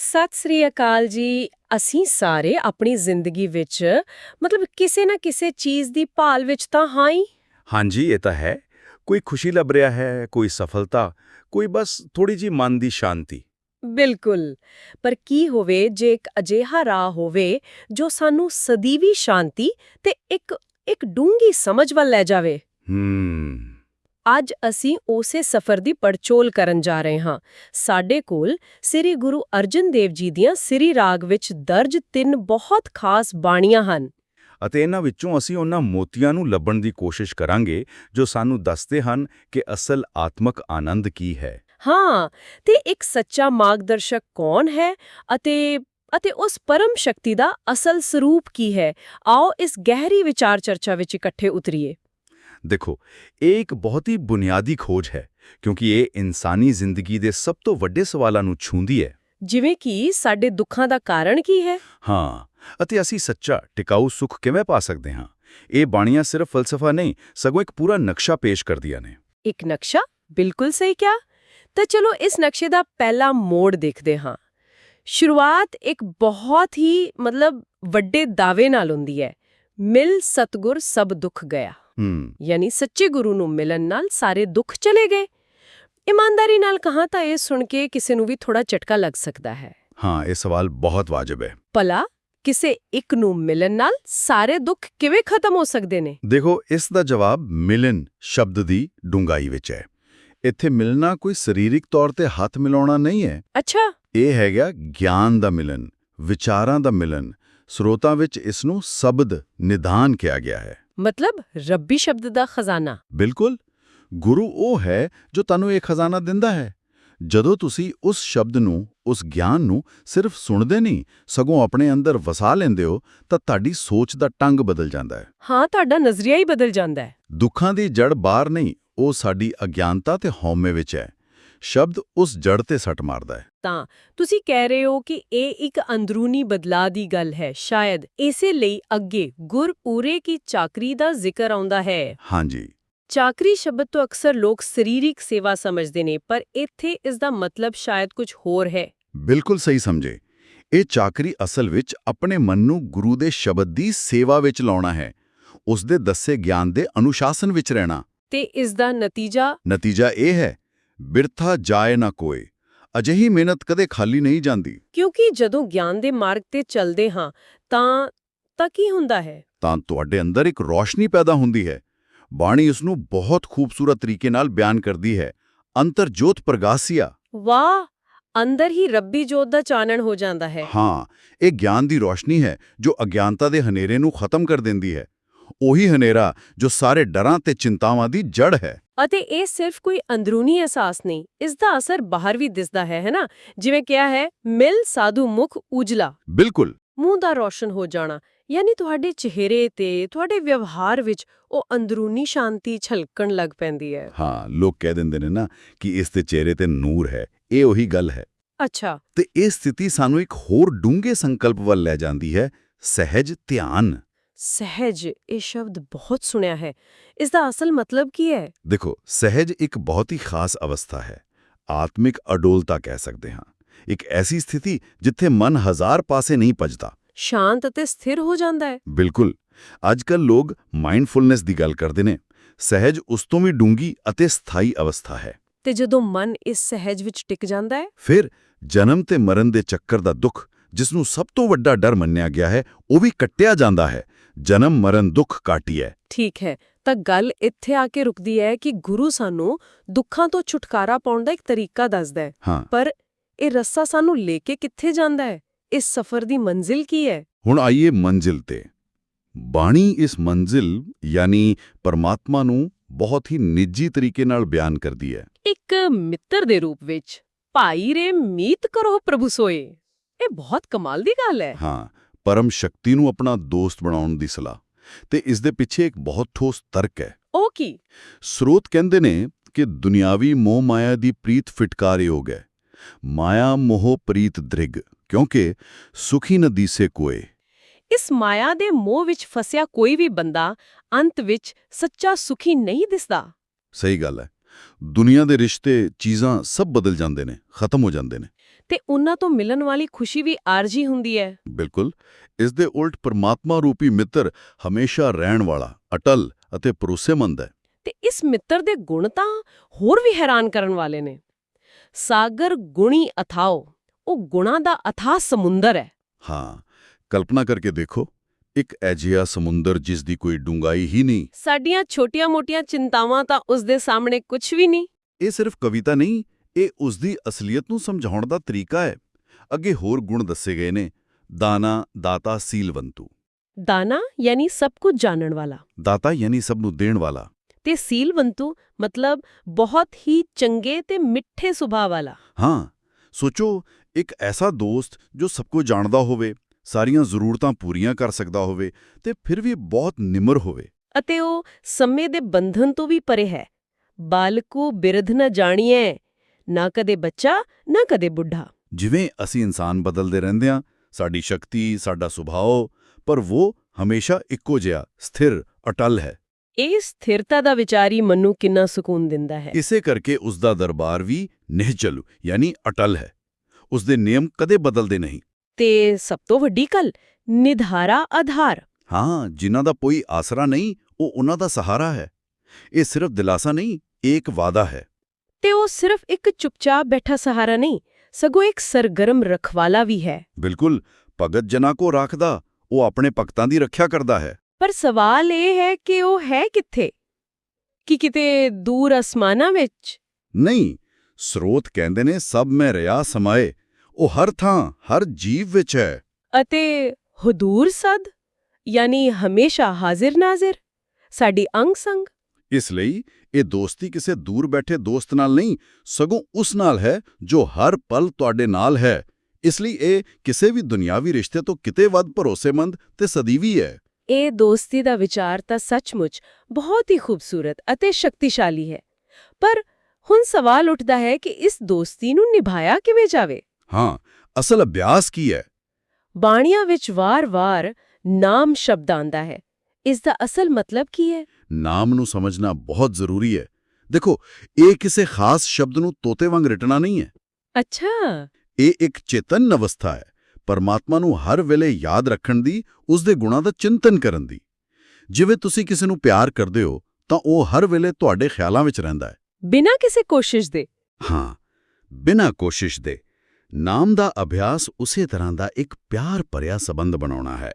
ਸਤਿ ਸ੍ਰੀ ਅਕਾਲ ਜੀ। ਅਸੀਂ ਸਾਰੇ ਆਪਣੀ ਜ਼ਿੰਦਗੀ ਵਿੱਚ ਮਤਲਬ ਕਿਸੇ ਨਾ ਕਿਸੇ ਚੀਜ਼ ਦੀ ਭਾਲ ਵਿੱਚ ਤਾਂ ਹਾਂ ਹੀ। ਹਾਂਜੀ ਇਹ ਤਾਂ ਹੈ। ਕੋਈ ਖੁਸ਼ੀ ਲੱਭ ਰਿਹਾ ਹੈ ਕੋਈ ਸਫਲਤਾ ਕੋਈ ਬਸ ਥੋੜੀ ਜੀ ਮਨ ਦੀ ਸ਼ਾਂਤੀ। ਬਿਲਕੁਲ। ਪਰ ਕੀ ਹੋਵੇ ਜੇ ਇੱਕ ਅਜਿਹਾ ਰਾਹ ਹੋਵੇ ਜੋ ਸਾਨੂੰ ਸਦੀਵੀ ਸ਼ਾਂਤੀ ਤੇ ਇੱਕ ਇੱਕ ਡੂੰਗੀ ਸਮਝ ਵੱਲ ਲੈ ਜਾਵੇ? ਹੂੰ। ਅੱਜ ਅਸੀਂ ਉਸੇ ਸਫ਼ਰ ਦੀ ਪੜਚੋਲ ਕਰਨ ਜਾ ਰਹੇ ਹਾਂ। ਸਾਡੇ ਕੋਲ ਸ੍ਰੀ ਗੁਰੂ ਅਰਜਨ ਦੇਵ ਜੀ ਦੀਆਂ ਸ੍ਰੀ ਰਾਗ ਵਿੱਚ ਦਰਜ ਤਿੰਨ ਬਹੁਤ ਖਾਸ ਬਾਣੀਆਂ ਹਨ। ਅਤੇ ਇਹਨਾਂ ਵਿੱਚੋਂ ਅਸੀਂ ਉਹਨਾਂ ਮੋਤੀਆਂ ਨੂੰ ਲੱਭਣ ਦੀ ਕੋਸ਼ਿਸ਼ ਕਰਾਂਗੇ ਜੋ ਸਾਨੂੰ ਦੱਸਦੇ ਹਨ ਕਿ ਅਸਲ ਆਤਮਕ ਆਨੰਦ ਕੀ ਹੈ। ਹਾਂ ਤੇ ਇੱਕ ਸੱਚਾ ਮਾਰਗਦਰਸ਼ਕ ਕੌਣ ਹੈ ਅਤੇ ਅਤੇ ਉਸ ਪਰਮ ਸ਼ਕਤੀ ਦਾ ਅਸਲ ਸਰੂਪ ਕੀ ਹੈ? ਆਓ ਇਸ ਗਹਿਰੀ ਵਿਚਾਰ ਚਰਚਾ ਵਿੱਚ ਇਕੱਠੇ ਉਤਰੀਏ। ਦੇਖੋ ਇਹ ਇੱਕ ਬਹੁਤ ਹੀ ਬੁਨਿਆਦੀ ਖੋਜ ਹੈ ਕਿਉਂਕਿ ਇਹ ਇਨਸਾਨੀ ਜ਼ਿੰਦਗੀ ਦੇ ਸਭ ਤੋਂ ਵੱਡੇ ਸਵਾਲਾਂ ਨੂੰ ਛੂੰਹਦੀ ਹੈ। ਜਿਵੇਂ ਕਿ ਸਾਡੇ ਦੁੱਖਾਂ ਦਾ ਕਾਰਨ ਕੀ ਹੈ? ਹਾਂ ਅਤੇ ਅਸੀਂ ਸੱਚਾ ਟਿਕਾਊ ਸੁੱਖ ਕਿਵੇਂ ਪਾ ਸਕਦੇ ਹਾਂ? ਇਹ ਬਾਣੀਆਂ ਸਿਰਫ ਫਲਸਫਾ ਨਹੀਂ ਸਗੋਂ ਇੱਕ ਪੂਰਾ ਨਕਸ਼ਾ ਪੇਸ਼ ਕਰਦੀਆਂ ਨੇ। ਇੱਕ ਨਕਸ਼ਾ? ਬਿਲਕੁਲ ਸਹੀ ਕਿਹਾ। ਤਾਂ ਚਲੋ ਇਸ ਨਕਸ਼ੇ ਦਾ ਪਹਿਲਾ ਮੋੜ ਦੇਖਦੇ ਹਾਂ। ਸ਼ੁਰੂਆਤ ਇੱਕ ਬਹੁਤ ਹੀ ਮਤਲਬ ਵੱਡੇ ਦਾਅਵੇ ਨਾਲ ਹੁੰਦੀ ਹੈ। ਮਿਲ ਸਤਗੁਰ ਸਭ ਦੁੱਖ ਗਿਆ। ਯਾਨੀ ਸੱਚੇ ਗੁਰੂ ਨੂੰ ਮਿਲਣ ਨਾਲ ਸਾਰੇ ਦੁੱਖ ਚਲੇ ਗਏ। ਇਮਾਨਦਾਰੀ ਨਾਲ ਕਹਾਂ ਤਾਂ ਇਹ ਸੁਣ ਕੇ ਕਿਸੇ ਨੂੰ ਵੀ ਥੋੜਾ ਝਟਕਾ ਲੱਗ ਸਕਦਾ ਹੈ। ਹਾਂ ਇਹ ਸਵਾਲ ਬਹੁਤ ਵਾਜਬ ਹੈ। ਭਲਾ ਕਿਸੇ ਇੱਕ ਨੂੰ ਮਿਲਣ ਨਾਲ ਸਾਰੇ ਦੁੱਖ ਕਿਵੇਂ ਖਤਮ ਹੋ ਸਕਦੇ ਨੇ? ਦੇਖੋ ਇਸ ਦਾ ਜਵਾਬ ਮਿਲਨ ਸ਼ਬਦ ਦੀ ਡੂੰਘਾਈ ਵਿੱਚ ਹੈ। ਇੱਥੇ ਮਿਲਣਾ ਕੋਈ ਸਰੀਰਿਕ ਤੌਰ ਤੇ ਹੱਥ ਮਿਲਾਉਣਾ ਨਹੀਂ ਹੈ। ਅੱਛਾ। ਇਹ ਹੈਗਾ ਗਿਆਨ ਦਾ ਮਿਲਨ ਵਿਚਾਰਾਂ ਦਾ ਮਿਲਨ ਸਰੋਤਾਂ ਵਿੱਚ ਇਸ ਨੂੰ ਸ਼ਬਦ ਨਿਧਾਨ ਕਿਹਾ ਗਿਆ ਹੈ। ਮਤਲਬ ਰੱਬੀ ਸ਼ਬਦ ਦਾ ਖਜ਼ਾਨਾ। ਬਿਲਕੁਲ। ਗੁਰੂ ਉਹ ਹੈ ਜੋ ਤੁਹਾਨੂੰ ਇਹ ਖਜ਼ਾਨਾ ਦਿੰਦਾ ਹੈ। ਜਦੋਂ ਤੁਸੀਂ ਉਸ ਸ਼ਬਦ ਨੂੰ ਉਸ ਗਿਆਨ ਨੂੰ ਸਿਰਫ ਸੁਣਦੇ ਨਹੀਂ ਸਗੋਂ ਆਪਣੇ ਅੰਦਰ ਵਸਾ ਲੈਂਦੇ ਹੋ ਤਾਂ ਤੁਹਾਡੀ ਸੋਚ ਦਾ ਟੰਗ ਬਦਲ ਜਾਂਦਾ ਹੈ। ਹਾਂ ਤੁਹਾਡਾ ਨਜ਼ਰੀਆ ਹੀ ਬਦਲ ਜਾਂਦਾ ਹੈ। ਦੁੱਖਾਂ ਦੀ ਜੜ ਬਾਹਰ ਨਹੀਂ ਉਹ ਸਾਡੀ ਅਗਿਆਨਤਾ ਤੇ ਹਉਮੈ ਵਿੱਚ ਹੈ। ਸ਼ਬਦ ਉਸ ਜੜ ਤੇ ਸੱਟ ਮਾਰਦਾ ਹੈ। ਤਾਂ ਤੁਸੀਂ ਕਹਿ ਰਹੇ ਹੋ ਕਿ ਇਹ ਇੱਕ ਅੰਦਰੂਨੀ ਬਦਲਾਅ ਦੀ ਗੱਲ ਹੈ। ਸ਼ਾਇਦ ਇਸੇ ਲਈ ਅੱਗੇ ਗੁਰਪੂਰੇ ਕੀ ਚਾਕਰੀ ਦਾ ਜ਼ਿਕਰ ਆਉਂਦਾ ਹੈ। ਹਾਂਜੀ। ਚਾਕਰੀ ਸ਼ਬਦ ਤੋਂ ਅਕਸਰ ਲੋਕ ਸਰੀਰਿਕ ਸੇਵਾ ਸਮਝਦੇ ਨੇ ਪਰ ਇੱਥੇ ਇਸ ਦਾ ਮਤਲਬ ਸ਼ਾਇਦ ਕੁਝ ਹੋਰ ਹੈ। ਬਿਲਕੁਲ ਸਹੀ ਸਮਝੇ। ਇਹ ਚਾਕਰੀ ਅਸਲ ਵਿੱਚ ਆਪਣੇ ਮਨ ਨੂੰ ਗੁਰੂ ਦੇ ਸ਼ਬਦ ਦੀ ਸੇਵਾ ਵਿੱਚ ਲਾਉਣਾ ਹੈ। ਉਸ ਦੇ ਦੱਸੇ ਗਿਆਨ ਦੇ ਅਨੁਸ਼ਾਸਨ ਵਿੱਚ ਰਹਿਣਾ। ਤੇ ਇਸ ਦਾ ਨਤੀਜਾ? ਨਤੀਜਾ ਇਹ ਹੈ ਬਿਰਥਾ ਜਾਏ ਨਾ ਕੋਏ। ਅਜਿਹੀ ਮਿਹਨਤ ਕਦੇ ਖਾਲੀ ਨਹੀਂ ਜਾਂਦੀ। ਕਿਉਂਕਿ ਜਦੋਂ ਗਿਆਨ ਦੇ ਮਾਰਗ ਤੇ ਚੱਲਦੇ ਹਾਂ ਤਾਂ ਤਾਂ ਕੀ ਹੁੰਦਾ ਹੈ? ਤਾਂ ਤੁਹਾਡੇ ਅੰਦਰ ਇੱਕ ਰੋਸ਼ਨੀ ਪੈਦਾ ਹੁੰਦੀ ਹੈ। ਬਾਣੀ ਇਸ ਨੂੰ ਬਹੁਤ ਖੂਬਸੂਰਤ ਤਰੀਕੇ ਨਾਲ ਬਿਆਨ ਕਰਦੀ ਹੈ। ਅੰਤਰ ਜੋਤ ਪ੍ਰਗਾਸੀਆ। ਵਾਹ! ਅੰਦਰ ਹੀ ਰੱਬੀ ਜੋਤ ਦਾ ਚਾਨਣ ਹੋ ਜਾਂਦਾ ਹੈ। ਹਾਂ ਇਹ ਗਿਆਨ ਦੀ ਰੋਸ਼ਨੀ ਹੈ ਜੋ ਅਗਿਆਨਤਾ ਦੇ ਹਨੇਰੇ ਨੂੰ ਖਤਮ ਕਰ ਦਿੰਦੀ ਹੈ। ਉਹੀ ਹਨੇਰਾ ਜੋ ਸਾਰੇ ਡਰਾਂ ਤੇ ਚਿੰਤਾਵਾਂ ਦੀ ਜੜ ਹੈ। ਅਤੇ ਇਹ ਸਿਰਫ ਕੋਈ ਅੰਦਰੂਨੀ ਅਹਿਸਾਸ ਨਹੀਂ ਇਸ ਦਾ ਅਸਰ ਬਾਹਰ ਵੀ ਦਿਸਦਾ ਹੈ ਹੈ ਨਾ? ਜਿਵੇਂ ਕਿਹਾ ਹੈ ਮਿਲ ਸਾਧੂ ਮੁਖ ਉਜਲਾ। ਬਿਲਕੁਲ। ਮੂੰਹ ਦਾ ਰੋਸ਼ਨ ਹੋ ਜਾਣਾ ਯਾਨੀ ਤੁਹਾਡੇ ਚਿਹਰੇ ਤੇ ਤੁਹਾਡੇ ਵਿਵਹਾਰ ਵਿੱਚ ਉਹ ਅੰਦਰੂਨੀ ਸ਼ਾਂਤੀ ਛਲਕਣ ਲੱਗ ਪੈਂਦੀ ਹੈ। ਹਾਂ ਲੋਕ ਕਹਿ ਦਿੰਦੇ ਨੇ ਨਾ ਕਿ ਇਸ ਦੇ ਚਿਹਰੇ ਤੇ ਨੂਰ ਹੈ ਇਹ ਉਹੀ ਗੱਲ ਹੈ। ਅੱਛਾ। ਤੇ ਇਹ ਸਥਿਤੀ ਸਾਨੂੰ ਇੱਕ ਹੋਰ ਡੂੰਘੇ ਸੰਕਲਪ ਵੱਲ ਲੈ ਜਾਂਦੀ ਹੈ ਸਹਿਜ ਧਿਆਨ। ਸਹਿਜ ਇਹ ਸ਼ਬਦ ਬਹੁਤ ਸੁਣਿਆ ਹੈ। ਇਸ ਦਾ ਅਸਲ ਮਤਲਬ ਕੀ ਹੈ? ਦੇਖੋ ਸਹਿਜ ਇੱਕ ਬਹੁਤ ਹੀ ਖਾਸ ਅਵਸਥਾ ਹੈ। ਆਤਮਿਕ ਅਡੋਲਤਾ ਕਹਿ ਸਕਦੇ ਹਾਂ। ਇੱਕ ਐਸੀ ਸਥਿਤੀ ਜਿੱਥੇ ਮਨ ਹਜ਼ਾਰ ਪਾਸੇ ਨਹੀਂ ਭਜਦਾ। ਸ਼ਾਂਤ ਅਤੇ ਸਥਿਰ ਹੋ ਜਾਂਦਾ ਹੈ। ਬਿਲਕੁਲ। ਅੱਜਕੱਲ ਲੋਕ ਮਾਈਂਡਫੁਲਨੈਸ ਦੀ ਗੱਲ ਕਰਦੇ ਨੇ। ਸਹਿਜ ਉਸ ਤੋਂ ਵੀ ਡੂੰਗੀ ਅਤੇ ਸਥਾਈ ਅਵਸਥਾ ਹੈ। ਤੇ ਜਦੋਂ ਮਨ ਇਸ ਸਹਿਜ ਵਿੱਚ ਟਿਕ ਜਾਂਦਾ ਹੈ? ਫਿਰ ਜਨਮ ਤੇ ਮਰਨ ਦੇ ਚੱਕਰ ਦਾ ਦੁੱਖ ਜਿਸ ਨੂੰ ਸਭ ਤੋਂ ਵੱਡਾ ਡਰ ਮੰਨਿਆ ਗਿਆ ਹੈ ਉਹ ਵੀ ਕੱਟਿਆ ਜਾਂਦਾ ਹੈ। ਜਨਮ ਮਰਨ ਦੁੱਖ ਕਾਟੀਐ। ਠੀਕ ਹੈ ਤਾਂ ਗੱਲ ਇੱਥੇ ਆ ਕੇ ਰੁਕਦੀ ਹੈ ਕਿ ਗੁਰੂ ਸਾਨੂੰ ਦੁੱਖਾਂ ਤੋਂ ਛੁਟਕਾਰਾ ਪਾਉਣ ਦਾ ਇੱਕ ਤਰੀਕਾ ਦੱਸਦਾ ਹੈ। ਹਾਂ। ਪਰ ਇਹ ਰੱਸਾ ਸਾਨੂੰ ਲੈ ਕੇ ਕਿੱਥੇ ਜਾਂਦਾ ਹੈ? ਇਸ ਸਫ਼ਰ ਦੀ ਮੰਜ਼ਿਲ ਕੀ ਹੈ? ਹੁਣ ਆਈਏ ਮੰਜ਼ਿਲ ਤੇ। ਬਾਣੀ ਇਸ ਮੰਜ਼ਿਲ ਯਾਨੀ ਪਰਮਾਤਮਾ ਨੂੰ ਬਹੁਤ ਹੀ ਨਿੱਜੀ ਤਰੀਕੇ ਨਾਲ ਬਿਆਨ ਕਰਦੀ ਹੈ। ਇੱਕ ਮਿੱਤਰ ਦੇ ਰੂਪ ਵਿੱਚ ਭਾਈ ਰੇ ਮੀਤ ਕਰੋ ਪ੍ਰਭੂ ਸੋਏ। ਇਹ ਬਹੁਤ ਕਮਾਲ ਦੀ ਗੱਲ ਹੈ। ਹਾਂ ਪਰਮ ਸ਼ਕਤੀ ਨੂੰ ਆਪਣਾ ਦੋਸਤ ਬਣਾਉਣ ਦੀ ਸਲਾਹ। ਤੇ ਇਸ ਦੇ ਪਿੱਛੇ ਇੱਕ ਬਹੁਤ ਠੋਸ ਤਰਕ ਹੈ। ਉਹ ਕੀ? ਸਰੋਤ ਕਹਿੰਦੇ ਨੇ ਕਿ ਦੁਨਿਆਵੀ ਮੋਹ ਮਾਇਆ ਦੀ ਪ੍ਰੀਤ ਫਿਟਕਾਰ ਯੋਗ ਹੈ। ਮਾਇਆ ਮੋਹ ਪ੍ਰੀਤ ਦ੍ਰਿਗ ਕਿਉਂਕਿ ਸੁਖੀ ਨ ਦੀਸੇ ਕੋਏ। ਇਸ ਮਾਇਆ ਦੇ ਮੋਹ ਵਿੱਚ ਫਸਿਆ ਕੋਈ ਵੀ ਬੰਦਾ ਅੰਤ ਵਿੱਚ ਸੱਚਾ ਸੁਖੀ ਨਹੀਂ ਦਿਸਦਾ। ਸਹੀ ਗੱਲ ਹੈ। ਦੁਨੀਆ ਦੇ ਰਿਸ਼ਤੇ ਚੀਜ਼ਾਂ ਸਭ ਬਦਲ ਜਾਂਦੇ ਨੇ ਖਤਮ ਹੋ ਜਾਂਦੇ ਨੇ। ਤੇ ਉਹਨਾਂ ਤੋਂ ਮਿਲਣ ਵਾਲੀ ਖੁਸ਼ੀ ਵੀ ਆਰਜੀ ਹੁੰਦੀ ਹੈ। ਬਿਲਕੁਲ। ਇਸ ਦੇ ਉਲਟ ਪਰਮਾਤਮਾ ਰੂਪੀ ਮਿੱਤਰ ਹਮੇਸ਼ਾ ਰਹਿਣ ਵਾਲਾ ਅਟਲ ਅਤੇ ਭਰੋਸੇਮੰਦ ਹੈ। ਤੇ ਇਸ ਮਿੱਤਰ ਦੇ ਗੁਣ ਤਾਂ ਹੋਰ ਵੀ ਹੈਰਾਨ ਕਰਨ ਵਾਲੇ ਨੇ। ਸਾਗਰ ਗੁਣੀ ਅਥਾਓ ਉਹ ਗੁਣਾ ਦਾ ਅਥਾਹ ਸਮੁੰਦਰ ਹੈ। ਹਾਂ ਕਲਪਨਾ ਕਰਕੇ ਦੇਖੋ। ਇੱਕ ਐਜਿਆ ਸਮੁੰਦਰ ਜਿਸ ਦੀ ਕੋਈ ਡੂੰਘਾਈ ਹੀ ਨਹੀਂ। ਸਾਡੀਆਂ ਛੋਟੀਆਂ-ਮੋਟੀਆਂ ਚਿੰਤਾਵਾਂ ਤਾਂ ਉਸ ਦੇ ਸਾਹਮਣੇ ਕੁਝ ਵੀ ਨਹੀਂ। ਇਹ ਸਿਰਫ ਕਵਿਤਾ ਨਹੀਂ ਇਹ ਉਸ ਦੀ ਅਸਲੀਅਤ ਨੂੰ ਸਮਝਾਉਣ ਦਾ ਤਰੀਕਾ ਹੈ। ਅੱਗੇ ਹੋਰ ਗੁਣ ਦੱਸੇ ਗਏ ਨੇ ਦਾਨਾ ਦਾਤਾ ਸੀਲਵੰਤੂ। ਦਾਨਾ ਯਾਨੀ ਸਭ ਕੁਝ ਜਾਣਨ ਵਾਲਾ। ਦਾਤਾ ਯਾਨੀ ਸਭ ਨੂੰ ਦੇਣ ਵਾਲਾ। ਤੇ ਸੀਲਵੰਤੂ ਮਤਲਬ ਬਹੁਤ ਹੀ ਚੰਗੇ ਤੇ ਮਿੱਠੇ ਸੁਭਾਅ ਵਾਲਾ। ਹਾਂ ਸੋਚੋ ਇੱਕ ਐਸਾ ਦੋਸਤ ਜੋ ਸਭ ਕੁਝ ਜਾਣਦਾ ਹੋਵੇ। ਸਾਰੀਆਂ ਜ਼ਰੂਰਤਾਂ ਪੂਰੀਆਂ ਕਰ ਸਕਦਾ ਹੋਵੇ ਤੇ ਫਿਰ ਵੀ ਬਹੁਤ ਨਿਮਰ ਹੋਵੇ। ਅਤੇ ਉਹ ਸਮੇਂ ਦੇ ਬੰਧਨ ਤੋਂ ਵੀ ਪਰੇ ਹੈ। ਬਾਲਕੂ ਬਿਰਧ ਨ ਜਾਣੀਐ ਨਾ ਕਦੇ ਬੱਚਾ ਨਾ ਕਦੇ ਬੁੱਢਾ। ਜਿਵੇਂ ਅਸੀਂ ਇਨਸਾਨ ਬਦਲਦੇ ਰਹਿੰਦੇ ਹਾਂ ਸਾਡੀ ਸ਼ਕਤੀ ਸਾਡਾ ਸੁਭਾਅ ਪਰ ਉਹ ਹਮੇਸ਼ਾ ਇੱਕੋ ਜਿਹਾ ਸਥਿਰ ਅਟਲ ਹੈ। ਇਹ ਸਥਿਰਤਾ ਦਾ ਵਿਚਾਰ ਹੀ ਮਨ ਨੂੰ ਕਿੰਨਾ ਸਕੂਨ ਦਿੰਦਾ ਹੈ। ਇਸੇ ਕਰਕੇ ਉਸ ਦਾ ਦਰਬਾਰ ਵੀ ਨਿਹਚਲ ਯਾਨੀ ਅਟਲ ਹੈ। ਉਸ ਦੇ ਨਿਯਮ ਕਦੇ ਬਦਲਦੇ ਨਹੀਂ। ਤੇ ਸਭ ਤੋਂ ਵੱਡੀ ਗੱਲ ਨਿਧਾਰਾ ਆਧਾਰ। ਹਾਂ ਜਿਨ੍ਹਾਂ ਦਾ ਕੋਈ ਆਸਰਾ ਨਹੀਂ ਉਹ ਉਹਨਾਂ ਦਾ ਸਹਾਰਾ ਹੈ। ਇਹ ਸਿਰਫ ਦਿਲਾਸਾ ਨਹੀਂ ਇਹ ਇੱਕ ਵਾਦਾ ਹੈ। ਤੇ ਉਹ ਸਿਰਫ ਇੱਕ ਚੁੱਪਚਾਪ ਬੈਠਾ ਸਹਾਰਾ ਨਹੀਂ ਸਗੋਂ ਇੱਕ ਸਰਗਰਮ ਰਖਵਾਲਾ ਵੀ ਹੈ। ਬਿਲਕੁਲ ਭਗਤ ਜਨਾਂ ਕੋ ਰੱਖਦਾ ਉਹ ਆਪਣੇ ਭਗਤਾਂ ਦੀ ਰੱਖਿਆ ਕਰਦਾ ਹੈ। ਪਰ ਸਵਾਲ ਇਹ ਹੈ ਕਿ ਉਹ ਹੈ ਕਿੱਥੇ? ਕਿ ਕਿਤੇ ਦੂਰ ਅਸਮਾਨਾਂ ਵਿੱਚ? ਨਹੀਂ ਸਰੋਤ ਕਹਿੰਦੇ ਨੇ ਸਭ ਮੈਂ ਰਿਆ ਸਮਾਏ। ਉਹ ਹਰ ਥਾਂ ਹਰ ਜੀਵ ਵਿੱਚ ਹੈ। ਅਤੇ ਹਦੂਰ ਸਦ ਯਾਨੀ ਹਮੇਸ਼ਾ ਹਾਜ਼ਰ ਨਾਜ਼ਰ ਸਾਡੀ ਅੰਗ ਸੰਗ। ਇਸ ਲਈ ਇਹ ਦੋਸਤੀ ਕਿਸੇ ਦੂਰ ਬੈਠੇ ਦੋਸਤ ਨਾਲ ਨਹੀਂ ਸਗੋਂ ਉਸ ਨਾਲ ਹੈ ਜੋ ਹਰ ਪਲ ਤੁਹਾਡੇ ਨਾਲ ਹੈ। ਇਸ ਲਈ ਇਹ ਕਿਸੇ ਵੀ ਦੁਨਿਆਵੀ ਰਿਸ਼ਤੇ ਤੋਂ ਕਿਤੇ ਵੱਧ ਭਰੋਸੇਮੰਦ ਤੇ ਸਦੀਵੀ ਹੈ। ਇਹ ਦੋਸਤੀ ਦਾ ਵਿਚਾਰ ਤਾਂ ਸੱਚਮੁੱਚ ਬਹੁਤ ਹੀ ਖੂਬਸੂਰਤ ਅਤੇ ਸ਼ਕਤੀਸ਼ਾਲੀ ਹੈ। ਪਰ ਹੁਣ ਸਵਾਲ ਉੱਠਦਾ ਹੈ ਕਿ ਇਸ ਦੋਸਤੀ ਨੂੰ ਨਿਭਾਇਆ ਕਿਵੇਂ ਜਾਵੇ? ਹਾਂ ਅਸਲ ਅਭਿਆਸ ਕੀ ਹੈ? ਬਾਣੀਆਂ ਵਿੱਚ ਵਾਰ-ਵਾਰ ਨਾਮ ਸ਼ਬਦ ਆਂਦਾ ਹੈ। ਇਸ ਦਾ ਅਸਲ ਮਤਲਬ ਕੀ ਹੈ? ਨਾਮ ਨੂੰ ਸਮਝਣਾ ਬਹੁਤ ਜ਼ਰੂਰੀ ਹੈ। ਦੇਖੋ ਇਹ ਕਿਸੇ ਖਾਸ ਸ਼ਬਦ ਨੂੰ ਤੋਤੇ ਵਾਂਗ ਰਟਣਾ ਨਹੀਂ ਹੈ। ਅੱਛਾ। ਇਹ ਇੱਕ ਚੇਤਨ ਅਵਸਥਾ ਹੈ। ਪਰਮਾਤਮਾ ਨੂੰ ਹਰ ਵੇਲੇ ਯਾਦ ਰੱਖਣ ਦੀ ਉਸ ਦੇ ਗੁਣਾਂ ਦਾ ਚਿੰਤਨ ਕਰਨ ਦੀ। ਜਿਵੇਂ ਤੁਸੀਂ ਕਿਸੇ ਨੂੰ ਪਿਆਰ ਕਰਦੇ ਹੋ ਤਾਂ ਉਹ ਹਰ ਵੇਲੇ ਤੁਹਾਡੇ ਖਿਆਲਾਂ ਵਿੱਚ ਰਹਿੰਦਾ ਹੈ। ਬਿਨਾਂ ਕਿਸੇ ਕੋਸ਼ਿਸ਼ ਦੇ। ਹਾਂ ਬਿਨਾਂ ਕੋਸ਼ਿਸ਼ ਦੇ। ਨਾਮ ਦਾ ਅਭਿਆਸ ਉਸੇ ਤਰ੍ਹਾਂ ਦਾ ਇੱਕ ਪਿਆਰ ਭਰਿਆ ਸਬੰਧ ਬਣਾਉਣਾ ਹੈ।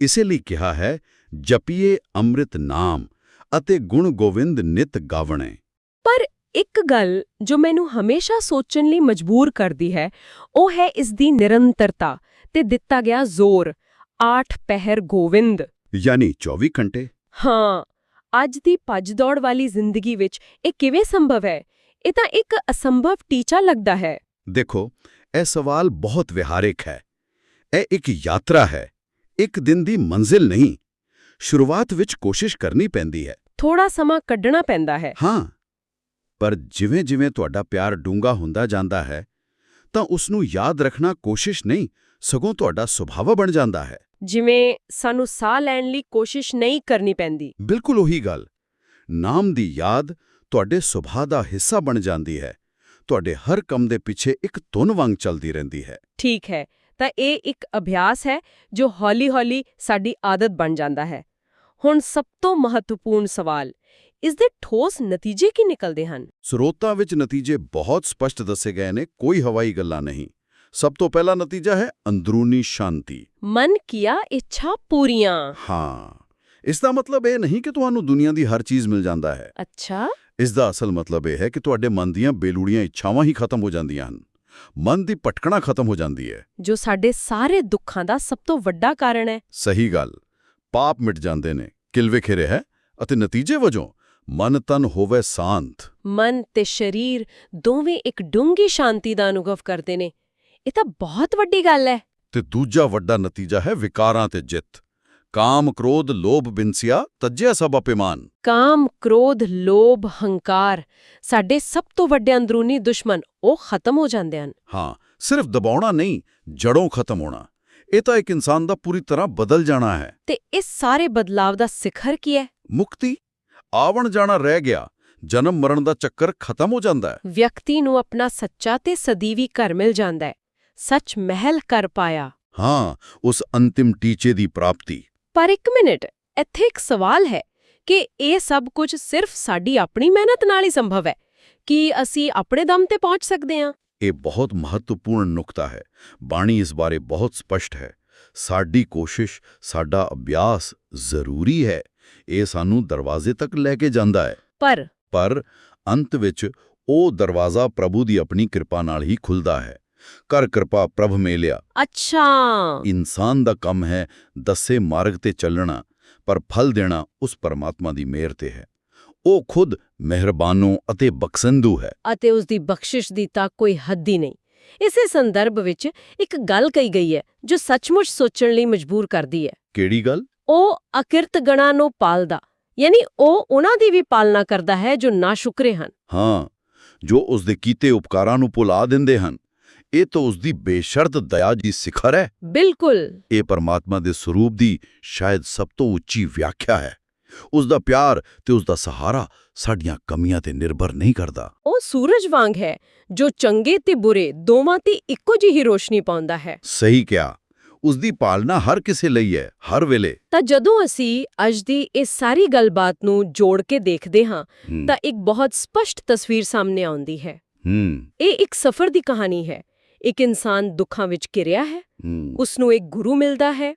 ਇਸੇ ਲਈ ਕਿਹਾ ਹੈ ਜਪੀਏ ਅੰਮ੍ਰਿਤ ਨਾਮ ਅਤੇ ਗੁਣ ਗੋਵਿੰਦ ਨਿਤ ਗਾਵਣੇ। ਪਰ ਇੱਕ ਗੱਲ ਜੋ ਮੈਨੂੰ ਹਮੇਸ਼ਾ ਸੋਚਣ ਲਈ ਮਜਬੂਰ ਕਰਦੀ ਹੈ ਉਹ ਹੈ ਇਸ ਦੀ ਨਿਰੰਤਰਤਾ ਤੇ ਦਿੱਤਾ ਗਿਆ ਜ਼ੋਰ ਆਠ ਪਹਿਰ ਗੋਵਿੰਦ। ਯਾਨੀ 24 ਘੰਟੇ। ਹਾਂ ਅੱਜ ਦੀ ਭੱਜ-ਦੌੜ ਵਾਲੀ ਜ਼ਿੰਦਗੀ ਵਿੱਚ ਇਹ ਕਿਵੇਂ ਸੰਭਵ ਹੈ? ਇਹ ਤਾਂ ਇੱਕ ਅਸੰਭਵ ਟੀਚਾ ਲੱਗਦਾ ਹੈ। ਦੇਖੋ ਇਹ ਸਵਾਲ ਬਹੁਤ ਵਿਹਾਰਿਕ ਹੈ। ਇਹ ਇੱਕ ਯਾਤਰਾ ਹੈ। ਇੱਕ ਦਿਨ ਦੀ ਮੰਜ਼ਿਲ ਨਹੀਂ। ਸ਼ੁਰੂਆਤ ਵਿੱਚ ਕੋਸ਼ਿਸ਼ ਕਰਨੀ ਪੈਂਦੀ ਹੈ। ਥੋੜਾ ਸਮਾਂ ਕੱਢਣਾ ਪੈਂਦਾ ਹੈ। ਹਾਂ। ਪਰ ਜਿਵੇਂ-ਜਿਵੇਂ ਤੁਹਾਡਾ ਪਿਆਰ ਡੂੰਘਾ ਹੁੰਦਾ ਜਾਂਦਾ ਹੈ ਤਾਂ ਉਸ ਨੂੰ ਯਾਦ ਰੱਖਣਾ ਕੋਸ਼ਿਸ਼ ਨਹੀਂ ਸਗੋਂ ਤੁਹਾਡਾ ਸੁਭਾਅ ਬਣ ਜਾਂਦਾ ਹੈ। ਜਿਵੇਂ ਸਾਨੂੰ ਸਾਹ ਲੈਣ ਲਈ ਕੋਸ਼ਿਸ਼ ਨਹੀਂ ਕਰਨੀ ਪੈਂਦੀ। ਬਿਲਕੁਲ ਉਹੀ ਗੱਲ। ਨਾਮ ਦੀ ਯਾਦ ਤੁਹਾਡੇ ਸੁਭਾਅ ਦਾ ਹਿੱਸਾ ਬਣ ਜਾਂਦੀ ਹੈ। ਤੁਹਾਡੇ ਹਰ ਕੰਮ ਦੇ ਪਿੱਛੇ ਇੱਕ ਧੁਨ ਵਾਂਗ ਚੱਲਦੀ ਰਹਿੰਦੀ ਹੈ। ਠੀਕ ਹੈ ਤਾਂ ਇਹ ਇੱਕ ਅਭਿਆਸ ਹੈ ਜੋ ਹੌਲੀ-ਹੌਲੀ ਸਾਡੀ ਆਦਤ ਬਣ ਜਾਂਦਾ ਹੈ। ਹੁਣ ਸਭ ਤੋਂ ਮਹੱਤਵਪੂਰਨ ਸਵਾਲ ਇਸ ਦੇ ਠੋਸ ਨਤੀਜੇ ਕੀ ਨਿਕਲਦੇ ਹਨ? ਸਰੋਤਾਂ ਵਿੱਚ ਨਤੀਜੇ ਬਹੁਤ ਸਪਸ਼ਟ ਦੱਸੇ ਗਏ ਨੇ ਕੋਈ ਹਵਾਈ ਗੱਲਾਂ ਨਹੀਂ। ਸਭ ਤੋਂ ਪਹਿਲਾ ਨਤੀਜਾ ਹੈ ਅੰਦਰੂਨੀ ਸ਼ਾਂਤੀ। ਮਨ ਕੀਆ ਇੱਛਾ ਪੂਰੀਆਂ। ਹਾਂ ਇਸ ਦਾ ਮਤਲਬ ਇਹ ਨਹੀਂ ਕਿ ਤੁਹਾਨੂੰ ਦੁਨੀਆ ਦੀ ਹਰ ਚੀਜ਼ ਮਿਲ ਜਾਂਦਾ ਹੈ। ਅੱਛਾ। ਇਸ ਦਾ ਅਸਲ ਮਤਲਬ ਇਹ ਹੈ ਕਿ ਤੁਹਾਡੇ ਮਨ ਦੀਆਂ ਬੇਲੂੜੀਆਂ ਇੱਛਾਵਾਂ ਹੀ ਖਤਮ ਹੋ ਜਾਂਦੀਆਂ ਹਨ। ਮਨ ਦੀ ਭਟਕਣਾ ਖਤਮ ਹੋ ਜਾਂਦੀ ਹੈ। ਜੋ ਸਾਡੇ ਸਾਰੇ ਦੁੱਖਾਂ ਦਾ ਸਭ ਤੋਂ ਵੱਡਾ ਕਾਰਨ ਹੈ। ਸਹੀ ਗੱਲ। ਪਾਪ ਮਿਟ ਜਾਂਦੇ ਨੇ। ਕਿਲ ਵਿਖੇ ਹੈ ਅਤੇ ਨਤੀਜੇ ਵਜੋਂ ਮਨ ਤਨ ਹੋਵੇ ਸ਼ਾਂਤ। ਮਨ ਤੇ ਸਰੀਰ ਦੋਵੇਂ ਇੱਕ ਡੂੰਗੀ ਸ਼ਾਂਤੀ ਦਾ ਅਨੁਭਵ ਕਰਦੇ ਨੇ। ਇਹ ਤਾਂ ਬਹੁਤ ਵੱਡੀ ਗੱਲ ਹੈ। ਤੇ ਦੂਜਾ ਵੱਡਾ ਨਤੀਜਾ ਹੈ ਵਿਕਾਰਾਂ ਤੇ ਜਿੱਤ। ਕਾਮ ਕ੍ਰੋਧ ਲੋਭ ਬਿੰਸਿਆ ਤੱਜਿਆ ਸਭ ਅਪਿਮਾਨ। ਕਾਮ ਕ੍ਰੋਧ ਲੋਭ ਹੰਕਾਰ ਸਾਡੇ ਸਭ ਤੋਂ ਵੱਡੇ ਅੰਦਰੂਨੀ ਦੁਸ਼ਮਣ ਉਹ ਖਤਮ ਹੋ ਜਾਂਦੇ ਹਨ। ਹਾਂ ਸਿਰਫ ਦਬਾਉਣਾ ਨਹੀਂ ਜੜੋਂ ਖਤਮ ਹੋਣਾ। ਇਹ ਤਾਂ ਇੱਕ ਇਨਸਾਨ ਦਾ ਪੂਰੀ ਤਰ੍ਹਾਂ ਬਦਲ ਜਾਣਾ ਹੈ। ਤੇ ਇਸ ਸਾਰੇ ਬਦਲਾਵ ਦਾ ਸਿਖਰ ਕੀ ਹੈ? ਮੁਕਤੀ? ਆਵਣ ਜਾਣਾ ਰਹਿ ਗਿਆ ਜਨਮ ਮਰਨ ਦਾ ਚੱਕਰ ਖਤਮ ਹੋ ਜਾਂਦਾ ਹੈ। ਵਿਅਕਤੀ ਨੂੰ ਆਪਣਾ ਸੱਚਾ ਤੇ ਸਦੀਵੀ ਘਰ ਮਿਲ ਜਾਂਦਾ ਹੈ। ਸੱਚ ਮਹਿਲ ਕਰ ਪਾਇਆ। ਹਾਂ ਉਸ ਅੰਤਿਮ ਟੀਚੇ ਦੀ ਪ੍ਰਾਪਤੀ। ਪਰ ਇੱਕ ਮਿੰਟ ਇੱਥੇ ਇੱਕ ਸਵਾਲ ਹੈ ਕਿ ਇਹ ਸਭ ਕੁਝ ਸਿਰਫ ਸਾਡੀ ਆਪਣੀ ਮਿਹਨਤ ਨਾਲ ਹੀ ਸੰਭਵ ਹੈ। ਕਿ ਅਸੀਂ ਆਪਣੇ ਦਮ ਤੇ ਪਹੁੰਚ ਸਕਦੇ ਹਾਂ? ਇਹ ਬਹੁਤ ਮਹੱਤਵਪੂਰਨ ਨੁਕਤਾ ਹੈ। ਬਾਣੀ ਇਸ ਬਾਰੇ ਬਹੁਤ ਸਪਸ਼ਟ ਹੈ। ਸਾਡੀ ਕੋਸ਼ਿਸ਼ ਸਾਡਾ ਅਭਿਆਸ ਜ਼ਰੂਰੀ ਹੈ। ਇਹ ਸਾਨੂੰ ਦਰਵਾਜ਼ੇ ਤੱਕ ਲੈ ਕੇ ਜਾਂਦਾ ਹੈ। ਪਰ ਪਰ ਅੰਤ ਵਿੱਚ ਉਹ ਦਰਵਾਜ਼ਾ ਪ੍ਰਭੂ ਦੀ ਆਪਣੀ ਕਿਰਪਾ ਨਾਲ ਹੀ ਖੁੱਲਦਾ ਹੈ। ਕਰ ਕਿਰਪਾ ਪ੍ਰਭ ਮੇਲਿਆ। ਅੱਛਾ। ਇਨਸਾਨ ਦਾ ਕੰਮ ਹੈ ਦੱਸੇ ਮਾਰਗ ਤੇ ਚੱਲਣਾ ਪਰ ਫਲ ਦੇਣਾ ਉਸ ਪਰਮਾਤਮਾ ਦੀ ਮਿਹਰ ਤੇ ਹੈ। ਉਹ ਖੁਦ ਮਿਹਰਬਾਨੋ ਅਤੇ ਬਖਸ਼ੰਦੂ ਹੈ। ਅਤੇ ਉਸ ਦੀ ਬਖਸ਼ਿਸ਼ ਦੀ ਤਾਂ ਕੋਈ ਹੱਦ ਹੀ ਨਹੀਂ। ਇਸੇ ਸੰਦਰਭ ਵਿੱਚ ਇੱਕ ਗੱਲ ਕਹੀ ਗਈ ਹੈ ਜੋ ਸੱਚਮੁੱਚ ਸੋਚਣ ਲਈ ਮਜਬੂਰ ਕਰਦੀ ਹੈ। ਕਿਹੜੀ ਗੱਲ? ਉਹ ਅਕਿਰਤ ਗਣਾਂ ਨੂੰ ਪਾਲਦਾ ਯਾਨੀ ਉਹ ਉਹਨਾਂ ਦੀ ਵੀ ਪਾਲਣਾ ਕਰਦਾ ਹੈ ਜੋ ਨਾਸ਼ੁਕਰੇ ਹਨ। ਹਾਂ ਜੋ ਉਸ ਦੇ ਕੀਤੇ ਉਪਕਾਰਾਂ ਨੂੰ ਭੁਲਾ ਦਿੰਦੇ ਹਨ। ਇਹ ਤਾਂ ਉਸ ਦੀ ਬੇਸ਼ਰਤ ਦਇਆ ਦੀ ਸਿਖਰ ਹੈ। ਬਿਲਕੁਲ। ਇਹ ਪਰਮਾਤਮਾ ਦੇ ਸਰੂਪ ਦੀ ਸ਼ਾਇਦ ਸਭ ਤੋਂ ਉੱਚੀ ਵਿਆਖਿਆ ਹੈ। ਉਸ ਦਾ ਪਿਆਰ ਤੇ ਉਸ ਦਾ ਸਹਾਰਾ ਸਾਡੀਆਂ ਕਮੀਆਂ ਤੇ ਨਿਰਭਰ ਨਹੀਂ ਕਰਦਾ। ਉਹ ਸੂਰਜ ਵਾਂਗ ਹੈ ਜੋ ਚੰਗੇ ਤੇ ਬੁਰੇ ਦੋਵਾਂ ਤੇ ਇੱਕੋ ਜਿਹੀ ਰੋਸ਼ਨੀ ਪਾਉਂਦਾ ਹੈ। ਸਹੀ ਕਿਹਾ। ਉਸ ਦੀ ਪਾਲਣਾ ਹਰ ਕਿਸੇ ਲਈ ਹੈ ਹਰ ਵੇਲੇ। ਤਾਂ ਜਦੋਂ ਅਸੀਂ ਅੱਜ ਦੀ ਇਸ ਸਾਰੀ ਗੱਲਬਾਤ ਨੂੰ ਜੋੜ ਕੇ ਦੇਖਦੇ ਹਾਂ ਹੂੰ। ਤਾਂ ਇੱਕ ਬਹੁਤ ਸਪਸ਼ਟ ਤਸਵੀਰ ਸਾਹਮਣੇ ਆਉਂਦੀ ਹੈ। ਹੂੰ। ਇਹ ਇੱਕ ਸਫ਼ਰ ਦੀ ਕਹਾਣੀ ਹੈ। ਇੱਕ ਇਨਸਾਨ ਦੁੱਖਾਂ ਵਿੱਚ ਘਿਰਿਆ ਹੈ। ਉਸ ਨੂੰ ਇੱਕ ਗੁਰੂ ਮਿਲਦਾ ਹੈ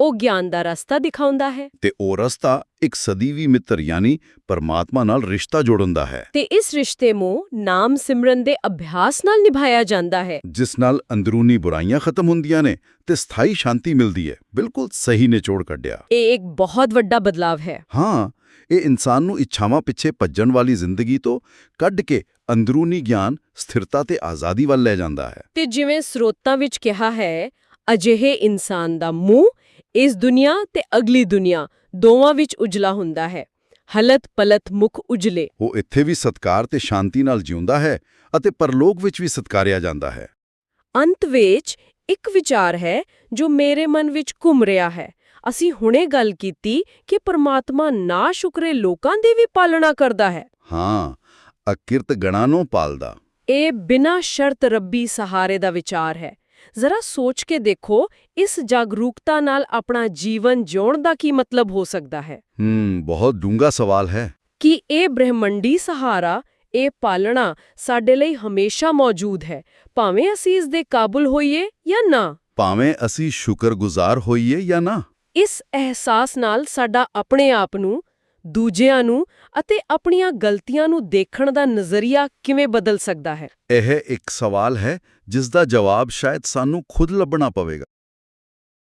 ਉਹ ਗਿਆਨ ਦਾ ਰਸਤਾ ਦਿਖਾਉਂਦਾ ਹੈ। ਤੇ ਉਹ ਰਸਤਾ ਇੱਕ ਸਦੀਵੀ ਮਿੱਤਰ ਯਾਨੀ ਪਰਮਾਤਮਾ ਨਾਲ ਰਿਸ਼ਤਾ ਜੋੜਨ ਦਾ ਹੈ। ਤੇ ਇਸ ਰਿਸ਼ਤੇ ਨੂੰ ਨਾਮ ਸਿਮਰਨ ਦੇ ਅਭਿਆਸ ਨਾਲ ਨਿਭਾਇਆ ਜਾਂਦਾ ਹੈ। ਜਿਸ ਨਾਲ ਅੰਦਰੂਨੀ ਬੁਰਾਈਆਂ ਖਤਮ ਹੁੰਦੀਆਂ ਨੇ ਤੇ ਸਥਾਈ ਸ਼ਾਂਤੀ ਮਿਲਦੀ ਹੈ। ਬਿਲਕੁਲ ਸਹੀ ਨਿਚੋੜ ਕੱਢਿਆ। ਇਹ ਇੱਕ ਬਹੁਤ ਵੱਡਾ ਬਦਲਾਵ ਹੈ। ਹਾਂ ਇਹ ਇਨਸਾਨ ਨੂੰ ਇੱਛਾਵਾਂ ਪਿੱਛੇ ਭੱਜਣ ਵਾਲੀ ਜ਼ਿੰਦਗੀ ਤੋਂ ਕੱਢ ਕੇ ਅੰਦਰੂਨੀ ਗਿਆਨ ਸਥਿਰਤਾ ਤੇ ਆਜ਼ਾਦੀ ਵੱਲ ਲੈ ਜਾਂਦਾ ਹੈ। ਤੇ ਜਿਵੇਂ ਸਰੋਤਾਂ ਵਿੱਚ ਕਿਹਾ ਹੈ ਅਜਿਹੇ ਇਨਸਾਨ ਦਾ ਮੂੰਹ ਇਸ ਦੁਨੀਆ ਤੇ ਅਗਲੀ ਦੁਨੀਆ ਦੋਵਾਂ ਵਿੱਚ ਉਜਲਾ ਹੁੰਦਾ ਹੈ। ਹਲਤ ਪਲਤ ਮੁਖ ਉਜਲੇ। ਉਹ ਇੱਥੇ ਵੀ ਸਤਕਾਰ ਤੇ ਸ਼ਾਂਤੀ ਨਾਲ ਜਿਉਂਦਾ ਹੈ ਅਤੇ ਪਰਲੋਕ ਵਿੱਚ ਵੀ ਸਤਕਾਰਿਆ ਜਾਂਦਾ ਹੈ। ਅੰਤ ਵਿੱਚ ਇੱਕ ਵਿਚਾਰ ਹੈ ਜੋ ਮੇਰੇ ਮਨ ਵਿੱਚ ਘੁੰਮ ਰਿਹਾ ਹੈ। ਅਸੀਂ ਹੁਣੇ ਗੱਲ ਕੀਤੀ ਕਿ ਪ੍ਰਮਾਤਮਾ ਨਾ ਸ਼ੁਕਰੇ ਲੋਕਾਂ ਦੀ ਵੀ ਪਾਲਣਾ ਕਰਦਾ ਹੈ। ਹਾਂ ਅਕਿਰਤ ਗਣਾ ਨੂੰ ਪਾਲਦਾ। ਇਹ ਬਿਨਾਂ ਸ਼ਰਤ ਰੱਬੀ ਸਹਾਰੇ ਦਾ ਵਿਚਾਰ ਹੈ। ਜ਼ਰਾ ਸੋਚ ਕੇ ਦੇਖੋ ਇਸ ਜਾਗਰੂਕਤਾ ਨਾਲ ਆਪਣਾ ਜੀਵਨ ਜਿਉਣ ਦਾ ਕੀ ਮਤਲਬ ਹੋ ਸਕਦਾ ਹੈ? ਹੂੰ ਬਹੁਤ ਡੂੰਘਾ ਸਵਾਲ ਹੈ। ਕਿ ਇਹ ਬ੍ਰਹਿਮੰਡੀ ਸਹਾਰਾ ਇਹ ਪਾਲਣਾ ਸਾਡੇ ਲਈ ਹਮੇਸ਼ਾ ਮੌਜੂਦ ਹੈ? ਭਾਵੇਂ ਅਸੀਂ ਇਸ ਦੇ ਕਾਬੁਲ ਹੋਈਏ ਜਾਂ ਨਾ। ਭਾਵੇਂ ਅਸੀਂ ਸ਼ੁਕਰਗੁਜ਼ਾਰ ਹੋਈਏ ਜਾਂ ਨਾ। ਇਸ ਅਹਿਸਾਸ ਨਾਲ ਸਾਡਾ ਆਪਣੇ ਆਪ ਨੂੰ ਦੂਜਿਆਂ ਨੂੰ ਅਤੇ ਆਪਣੀਆਂ ਗਲਤੀਆਂ ਨੂੰ ਦੇਖਣ ਦਾ ਨਜ਼ਰੀਆ ਕਿਵੇਂ ਬਦਲ ਸਕਦਾ ਹੈ? ਇਹ ਇੱਕ ਸਵਾਲ ਹੈ ਜਿਸ ਦਾ ਜਵਾਬ ਸ਼ਾਇਦ ਸਾਨੂੰ ਖੁਦ ਲੱਭਣਾ ਪਵੇਗਾ।